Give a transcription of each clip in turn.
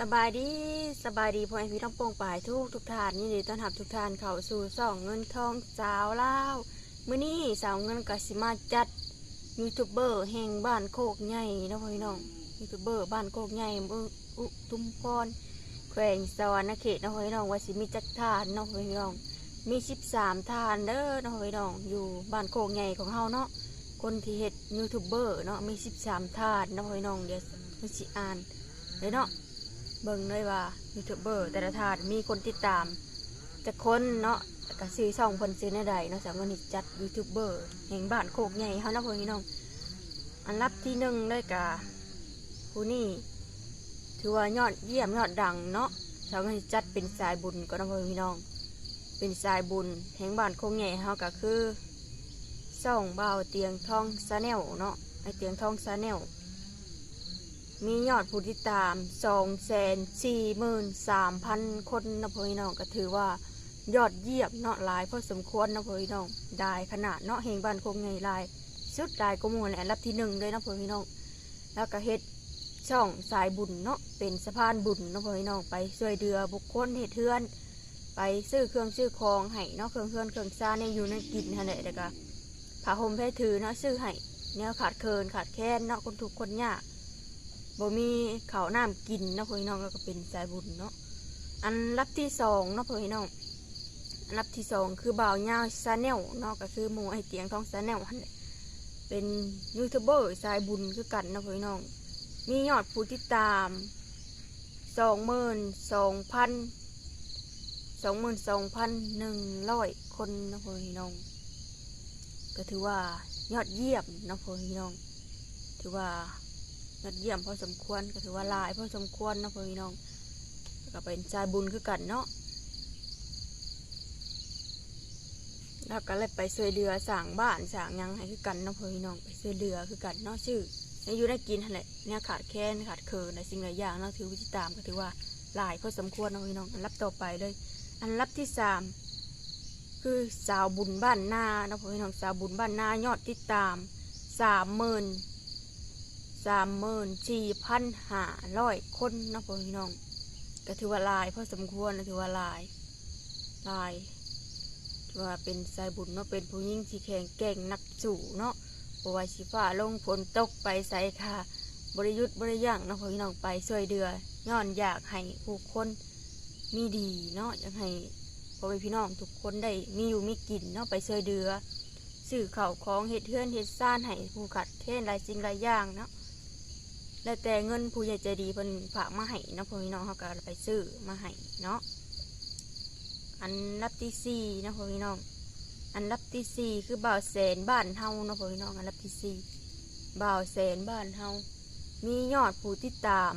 สบายดีสบายดีพ่อแม่พี่น้องโปร่งป่ายทุกทุกท่านนี่ดีต้อนรับทุกท่านเข้าสู่สองเงินทองสาวเล่ามื้อนี้สาวเงินกสิมาจัดยูทูบเบอร์แห่งบ้านโคกใหญ่นะพ่อพี่น้องยูทูบเบอร์บ้านโคกใหญ่อุทุมพรแขวงสวรรณเขตนะพ่อพี่น้องว่าสิมีจักทานนะพ่อพี่น้องมี13ทานเด้อนะพ่อพี่น้องอยู่บ้านโคกใหญ่ของเฮาเนาะคนที่เฮ็ดยูทูบเบอร์เนาะมี13ทานนะพ่อพี่น้องเดี๋ยวมันสิอ่านเลยเนาะ เบิ่งเลยว่ายูทูบเบอร์แต่ละทานมีคนติดตามจะคนเนาะแต่ก็ซื้อช่องเพิ่นซื้อในใดเนาะสามวันนี้จัดยูทูบเบอร์แห่งบ้านโคกใหญ่เฮานะพ่อพี่น้องอันรับที่หนึ่งได้กะผู้นี่ถือว่ายอดเยี่ยมยอดดังเนาะสามวันนี้จัดเป็นสายบุญก็นะพ่อพี่น้อง เป็นสายบุญแห่งบ้านโคกใหญ่เฮาก็คือส่องเบาเตียงทองซาแนลเนาะไอเตียงทองซาแนล มียอดผู้ติดตามสองแสนสี่หมื่นสามพันคนนะพ่อพี่น้องก็ถือว่ายอดเยี่ยมเนาะหลายพอสมควรนะพ่อพี่น้องได้ขนาดเนาะเฮงบ้านคงไงลายสุดได้ก็มูลแหละอันดับที่หนึ่งเลยนะพ่อพี่น้องแล้วก็เฮ็ดช่องสายบุญเนาะเป็นสะพานบุญนะพ่อพี่น้องไปช่วยเดือบุคคลเหตุเทือน ไปซื้อเครื่องซื้อของให้เนาะเครื่องเครื่องเครื่องซ่าเนี่ยอยู่ในกินฮะเนี่ยเด็กอะผ้าห่มแพรถือเนาะซื้อให้เนี่ยขาดเคินขาดแคลนเนาะคนทุกคนยาก บ่มีเขาน้ำกินเนาะพี่น้องแล้วก็เป็นสายบุญเนาะอันรับที่สองเนาะพี่น้องอันรับที่สองคือบ่าวยาวซาแนลเนาะก็คือหมูไอเตียงทองซาแนลหั่นแหละเป็นยูทูบเบอร์สายบุญคือกันเนาะพี่น้องมียอดผู้ติดตามสองหมื่นสองพันสองหมื่นสองพันหนึ่งร้อยคนเนาะพี่น้อง ก็ถือว่ายอดเยี่ยมนาะพี่น้อง ถือว่า ยอดเยี่ยมพอสมควรก็ถือว่าลายพอสมควรนะพ่อพี่น้องก็เป็นใจบุญคือกันเนาะแล้วก็เลยไปช่วยเรือสั่งบ้านสั่งยังให้คือกันเนาะพ่อพี่น้องไปช่วยเรือคือกันเนาะชื่อในอยู่ได้กินแหละเนี่ยขาดแคลนขาดเคินในสิ่งหลายอย่างเนาะถือวิจิตามก็ถือว่าหลายพอสมควรเนาะพี่น้องอันรับต่อไปเลย อันรับที่สามคือสาวบุญบ้านนาเนาะพ่อพี่น้องสาวบุญบ้านนายอดติดตามสามหมื่น สามหมื่นสี่พันห้าร้อยคนนะพ่อพี่น้องก็ถือว่าลายพอสมควรนะถือว่าลายลายถือว่าเป็นสายบุญเนาะเป็นผู้ยิ่งที่แข็งแกร่งนักสู่เนาะเพราะว่าสิฟ้าลงฝนตกไปใส่ค่ะ บริยุทธ์บริย่างนะพ่อพี่น้องไปช่วยเดือย้อนอยากให้ผู้คนมีดีเนาะอยากให้พ่อพี่น้องทุกคนได้มีอยู่มีกินเนาะไปช่วยเดือซื้อเข้าของเห็ดเทือนเห็ดซ่านให้ผู้ขัดแค้นหลายสิ่งหลายอย่างเนาะ แล้วแต่เงินผู้ใหญ่ใจดีเพิ่นฝากมาให้เนาะพ่อพี่น้องเขาก็ไปซื้อมาให้เนาะอันรับที่สี่นะพ่อพี่น้อง อันรับที่สี่คือบ่าวแสนบ้านเฮาเนาะพ่อพี่น้องอันรับที่สี่บ่าวแสนบ้านเฮามียอดผู้ติดตาม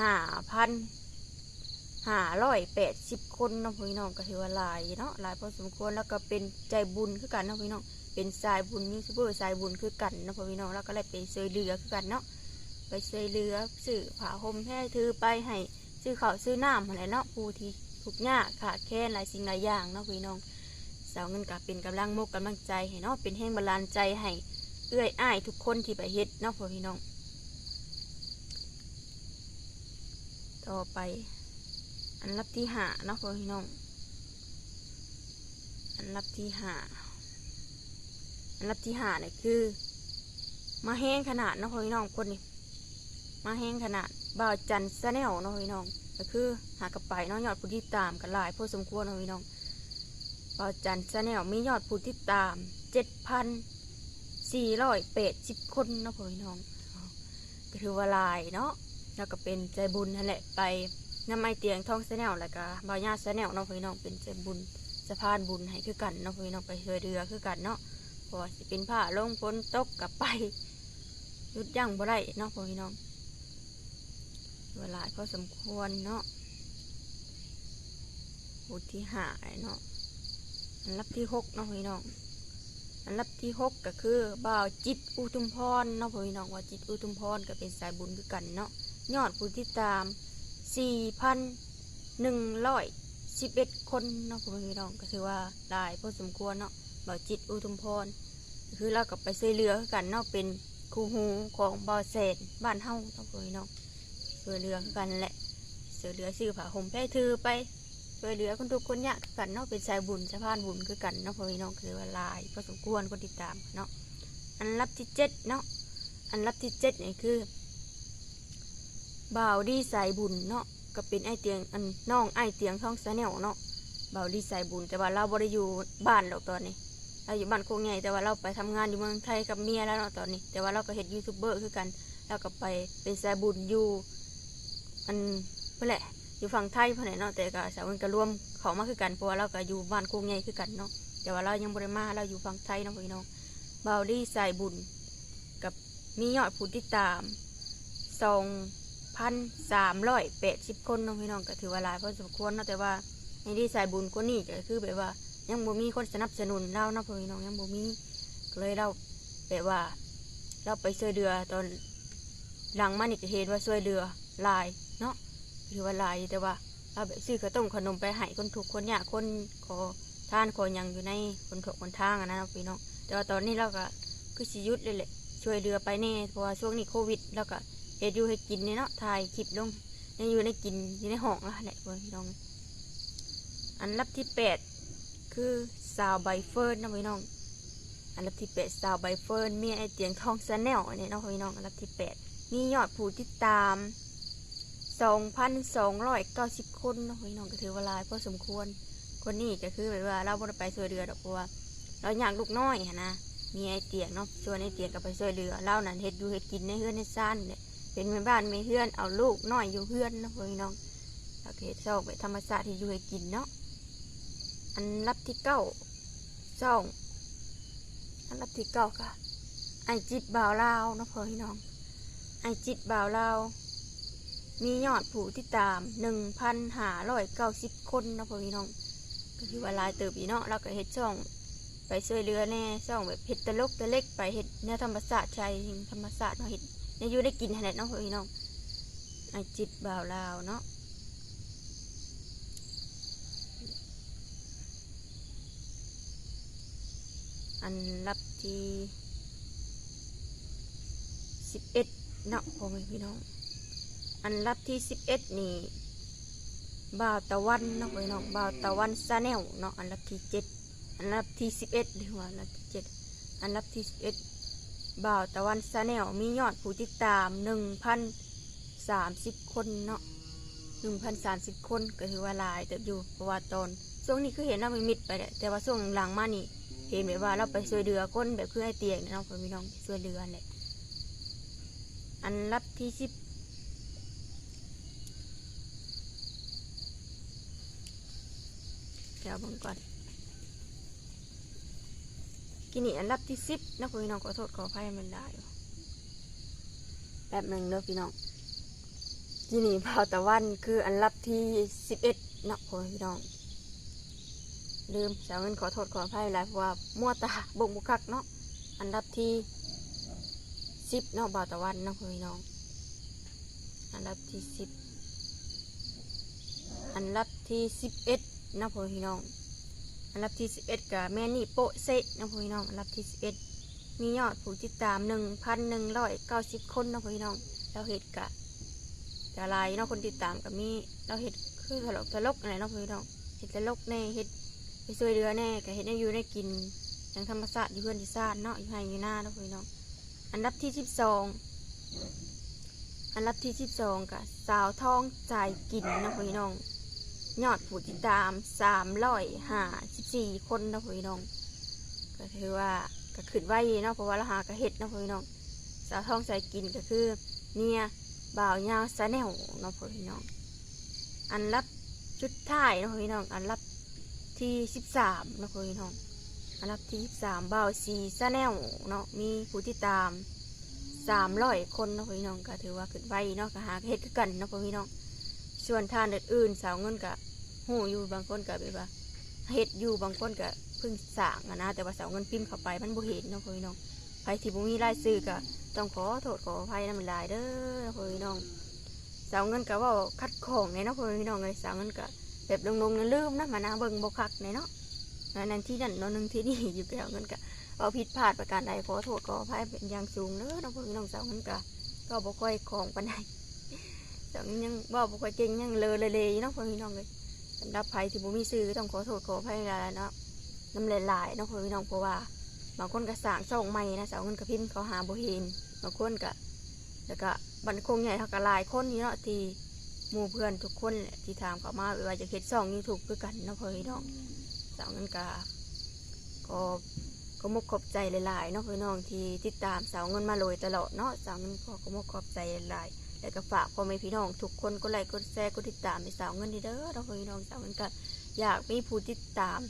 ห้าพันห้าร้อยแปดสิบคนนะพ่อพี่น้องก็ถือว่าหลายเนาะหลายพอสมควรแล้วก็เป็นใจบุญคือกันนะพี่น้องเป็นสายบุญยูทูบเบอร์สายบุญคือกันนะพ่อพี่น้องแล้วก็เลยไปช่วยเหลือคือกันเนาะ ไปซื้อเรือซื้อผ้าห่มแพ่ถือไปให้ซื้อข้าวซื้อน้ำอะไรเนาะผู้ที่ทุกข์ยากขาดแคลนหลายสิ่งหลายอย่างเนาะพี่น้องสาวเงินกับเป็นกำลังมกกำลังใจให้เนาะเป็นแห้งบาลานใจให้เอื้อยอ้ายทุกคนที่ไปเฮ็ดเนาะพ่อพี่น้อง ต่อไป อันรับที่หาเนาะพ่อพี่น้อง อันรับที่หาอันรับที่หาเนี่ยคือ มาแห้งขนาดเนาะพ่อพี่น้องคนนี้ มาแห้งขนาดบ่าวจันทร์ซะแนวเนาะพี่น้องก็คือหากระไปเนาะยอดผู้ติดตามกันหลายพอสมควรเนาะพี่น้องบ่าวจันทร์ซะแนวมียอดผู้ติดตามเจ็ดพันสี่ร้อยแปดสิบคนเนาะพี่น้องก็ถือว่าลายเนาะแล้วก็เป็นใจบุญนั่นแหละไปนำไอเตียงท่องซะแนวแล้วก็บ่าวญาซะแนวเนาะพี่น้องเป็นใจบุญสะพานบุญให้คือกันเนาะพี่น้องไปช่วยเรือคือกันเนาะพราะว่าสิเป็นผ้าลงฝนตกกับไปยุดยั้งบ่ได้เนาะพ่อพี่น้อง เวลาพอสมควรเนาะบทที่ห้าเนาะอันรับที่หกเนาะพี่น้อง อันรับที่หกก็คือบ่าวจิตอุทุมพรเนาะพี่น้องว่าจิตอุทุมพรก็เป็นสายบุญคือกันเนาะยอดผู้ที่ตามสี่พันหนึ่งร้อยสิบเอ็ดคนเนาะพี่น้องก็ถือว่าหลายพอสมควรเนาะบ่าวจิตอุทุมพรคือเรากับไปซื้อเรือกันเนาะเป็นครูหูของบอเศษบ้านเฮาต้องพี่น้อง ช่วยเหลือกันแหละช่วยเหลือซื้อผ้าห่มแพร่ถือไปช่วยเหลือคนทุกคนยากกันเนาะเป็นสายบุญสะพานบุญคือกันเนาะพ่อพี่น้องคือว่าลายพอสมควรคนติดตามเนาะอันรับที่เจ็ดเนาะอันรับที่เจ็ดนี่คือบ่าวดีสายบุญเนาะก็เป็นไอเตียงอันน้องไอเตียงท้องสะแนวเนาะบ่าวดีสายบุญแต่ว่าเราบ่ได้อยู่บ้านหรอกตอนนี้เราอยู่บ้านโคงใหญ่แต่ว่าเราไปทำงานอยู่เมืองไทยกับเมียแล้วเนาะตอนนี้ แต่ว่าเราก็เห็นยูทูบเบอร์คือกันเราก็ไปเป็นสายบุญอยู่ อันเพื่อแหละ อยู่ฝั่งไทยเพื่อนแหละเนาะแต่ก็สาวมันก็รวมเขามาคือกันเพราะว่าเราก็อยู่บ้านโคงใหญ่คือกันเนาะแต่ว่าเรายังบริมาเราอยู่ฝั่งไทยเนาะพี่น้องบาดี้สายบุญ กับมียอดผู้ติดตามสองพันสามร้อยแปดสิบคนเนาะพี่น้องก็ถือว่าหลายพอสมควรเนาะแต่ว่าในที่สายบุญคนนี้ก็คือแบบว่า ยังบ่มีคนสนับสนุนเราเนาะพี่น้องยังบ่มีเลยเราแบบว่า เราไปช่วยเรือตอน หลังมานี่ก็เห็นว่าช่วยเรือลายเนาะถือว่าลายแต่ว่าเราแบบซื้อข้าวต้มขนมไปให้คนถูกคนยากคนขอทานขอหยังอยู่ในคนถูกคนทางอะนะนะพี่น้องแต่ว่าตอนนี้เราก็คือสิยุดเลยแหละช่วยเรือไปแน่เพราะว่าช่วงนี้โควิดเราก็เฮ็ดอยู่ให้กินเนี่ยเนาะถ่ายคลิปลงยังอยู่ในกินอยู่ในห้องละแหละพี่น้อง อันรับที่แปดคือสาวใบเฟิร์นนะพี่น้อง อันดับที่แปดสาวใบเฟิร์นมีไอเตียงทองแซาแนลอันนี้เนาะพี่น้องอันดับที่แปด มียอดผู้ติดตามสองพันสองร้อยเก้าสิบคนน้องก็ถือว่าลายพอสมควร คนนี้ก็คือแบบว่าเราบ่ได้ไปช่วยเรือดอกเพราะว่าเราอยากลูกน้อยนะมีไอเตียงเนาะชวนไอเตียงก็ไปช่วยเรือเล่านั่นเฮ็ดอยู่เฮ็ดกินในเฮือนในซ่านเนี่ยเป็นแม่บ้านไม่เฮือนเอาลูกน้อยอยู่เฮือนเนาะพี่น้องโอเคชอบไปธรรมชาติที่อยู่ให้กินเนาะอันรับที่เก้าสองอันรับที่เก้าค่ะไอจิตบ่าวลาวเนาะพ่อพี่น้อง ไอจิตบ่าวลาวมียอดผู้ที่ตามหนึ่งพันห้าร้อยเก้าสิบคนนะพ่อพี่น้อง ก็คือว่าลายเติบอีเนาะแล้วก็เฮ็ดช่อง ไปช่วยเรือแน่ช่องแบบเฮ็ดตะลกตะเล็กไปเฮ็ดแนวธรรมศาสตร์ชายหิงธรรมศาสตร์เนาะเฮ็ดในอยู่ได้กินแหละเนาะพ่อพี่น้องไอจิตบ่าวลาวเนาะอันรับที่สิบเอ็ด เนาะพ่อแม่พี่น้อง อันรับที่สิบเอ็ดนี่บ่าวตะวันเนาะพี่น้องบ่าวตะวันซาแนลเนาะอันรับที่เจ็ดอันรับที่สิบเอ็ดหรือว่าอันรับที่เจ็ดอันรับที่สิบเอ็ดบ่าวตะวันซาแนลมียอดผู้ติดตามหนึ่งพันสามสิบคนเนาะหนึ่งพันสามสิบคนก็ถือว่าลายแต่อยู่เพราะว่าตอนช่วงนี้คือเห็นเราไม่มิดไปแหละแต่ว่าช่วงหลังมานี่ เห็นแบบว่าเราไปช่วยเรือก้นแบบคือไอเตียงเนาะพี่น้องช่วยเรือเนี่ย อันรับที่สิบเดี๋ยวบิ่งก่อนกินนี่อันรับที่สิบนะพ่อพี่น้องขอโทษขออภัยมันได้ยแป๊บหนึ่งเด้อพี่น้องกินนี่พาวตะวันคืออันรับที่สิบเอ็ดนะพ่อพี่น้องลืมสาวเงินขอโทษขออภัยหลายเพราะว่ามั่วตาบงบุคักเนาะอันดับที่ สิบเนาะบ่าวตะวันเนาะพี่น้อง อันดับที่สิบอันดับที่สิบเอ็ดเนาะพี่น้อง อันดับที่สิบเอ็ดกับแม่นี่โปะเซะเนาะพี่น้อง อันดับที่สิบเอ็ดมียอดผู้ติดตามหนึ่งพันหนึ่งร้อยเก้าสิบคนเนาะพี่น้อง เราเห็ดกะกะลายเนาะคนติดตามกับมีเราเห็ดคือตลกตลกอะไรเนาะพี่น้องเห็ดตลกแน่เห็ดไปช่วยเรือแน่ก็เห็นได้อยู่ได้กินอย่างธรรมศาตร์อยู่เพื่อนที่ซ่านเนาะอยู่ให้อยู่หน้าเนาะพี่น้อง อันดับที่สิบสองอันดับที่สิบสองกับสาวท้องใจกินนะพี่น้อง ยอดผู้ติดตามสามร้อยห้าสิบสี่คนนะพี่น้อง ก็ถือว่าก็ขึ้นไว้เนาะเพราะว่าเราหากระเห็ดนะพี่น้อง สาวท้องใจกินก็คือเนี่ยบ่าวยาวซาแนลเนาะพี่น้อง อันรับชุดท้ายนะพี่น้อง อันรับที่สิบสามนะพี่น้อง อันดับที่สามเบาวซีซาแนลเนาะมีผู้ที่ตามสามร้อยคนเนาะพี่น้องก็ถือว่าขึ้นไวเนาะก็หาเฮ็ดคือกันเนาะพี่น้องส่วนทานอื่นๆสาวเงินก็หูอยู่บางคนก็แบบว่าเฮ็ดอยู่บางคนก็เพิ่งสั่งอะนะ แต่ว่าสาวเงินพิมพ์เข้าไปมันบ่เห็นเนาะพี่น้องใครที่บ่มีรายซื้อก็ต้องขอโทษขออภัยนำลายเด้อพี่น้องสาวเงินก็เว่าคัดของในเนาะพี่น้องเลยสาวเงินก็แบบลงๆลืมนะมานาเบิ่งบคักในเนาะ นั่นที่นั่นเนาะหนึงที่นี่อยู่แล้วเงินกะเอาผิดพลาดประการใดขอโทษขออภัยเป็นอย่างสูงเด้อน้องพี่น้องสาวเงินกะก็บ่ค่อยของปานใดสแต่ยังเว่บ่ค่อยเก่งยังเลอเลยๆเนาะพ่อพี่น้องเลยสำหรับไผที่บ่มีซื้อต้องขอโทษขออภัยหลายๆเนาะน้ำหลายๆนาะพ่อพี่น้องเพราะว่าบางคนก็สร้างช่องใหม่นะสาวเงินกระพิมพ์เขาหาบ่เห็นบางคนก็แล้วก็บันคงใหญ่เขาก็ลายคนนี่เนาะที่หมู่เพื่อนทุกคนแหละที่ถามเขามาว่าจะเฮ็ดช่อง YouTube คือกันเนาะพ่อพี่น้อง สาวเงินก็ก็ก็มกขอบใจหลายๆเนาะพี่น้องที่ติดตามสาวเงินมาโดยตลอดเนาะสาวเงินก็ก็มกขอบใจหลายๆแล้วก็ฝากพ่อแม่พี่น้องทุกคนก็ไลค์กดแชร์กดติดตามให้สาวเงินดีเด้อเน้องพี่น้องสาวเงินก็อยากมีผู้ติดตาม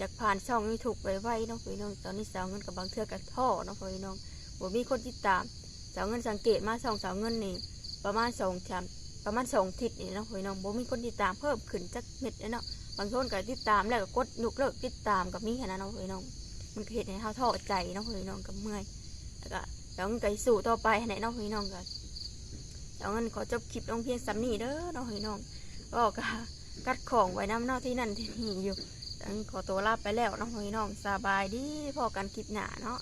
จากผ่านช่องนี้ถูกไว้ไว้น้องพี่น้องตอนนี้สาวเงินกับบางเทื่อกับท่อเน้องพี่น้องบ่มีคนติดตามสาวเงินสังเกตมาช่องสาวเงินนี่ประมาณสองชามประมาณสองทิศนี่เน้องพี่น้องบ่มีคนติดตามเพิ่มขึ้นจักเม็ดเนาะางคนก็ติดตามแล้วก็กดยกเลิกติดตามกับมีแค่นั้นน้องพี่น้อง มันเห็นให้เฮาท้อใจน้องพี่น้องกับเมื่อยแล้วก็สาวเงินก็สิสู้ต่อไปให้น้องพี่น้องก็เอาเงินขอจบคลิปลงเพียงสำนีเด้อน้องพี่น้องก็กะกัดของไว้น้ำเนอกที่นั่นที่นี่อยู่ขอตัวลาไปแล้วน้องพี่น้องสบายดีพอกันคลิปหนาเนาะ